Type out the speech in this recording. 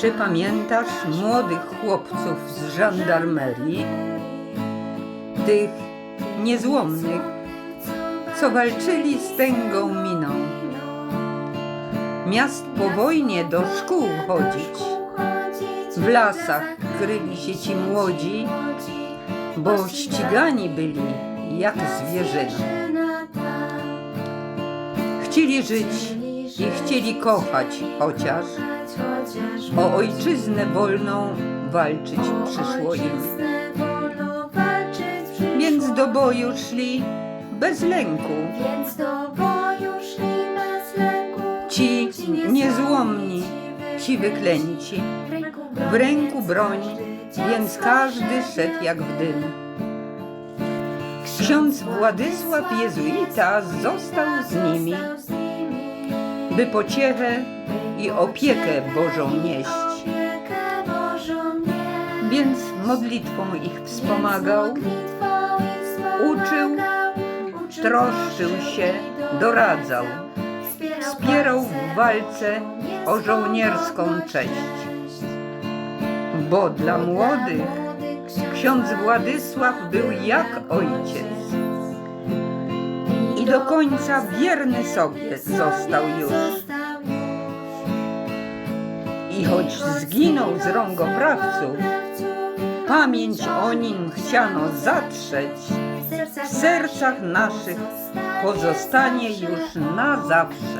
Czy pamiętasz młodych chłopców z żandarmerii? Tych niezłomnych, co walczyli z tęgą miną. Miast po wojnie do szkół chodzić. W lasach kryli się ci młodzi, bo ścigani byli jak zwierzyna. Chcieli żyć i chcieli kochać chociaż, o ojczyznę wolną walczyć przyszło im. Więc do boju szli bez lęku. Ci niezłomni, ci wyklęci, w ręku broń, więc każdy szedł jak w dym. Ksiądz Władysław Jezuita został z nimi, by pociechę i opiekę Bożą nieść. Więc modlitwą ich wspomagał, uczył, troszczył się, doradzał, wspierał w walce o żołnierską cześć. Bo dla młodych ksiądz Władysław był jak ojciec i do końca wierny sobie został już. I choć zginął z rąk oprawców, pamięć o nim chciano zatrzeć, w sercach naszych pozostanie już na zawsze.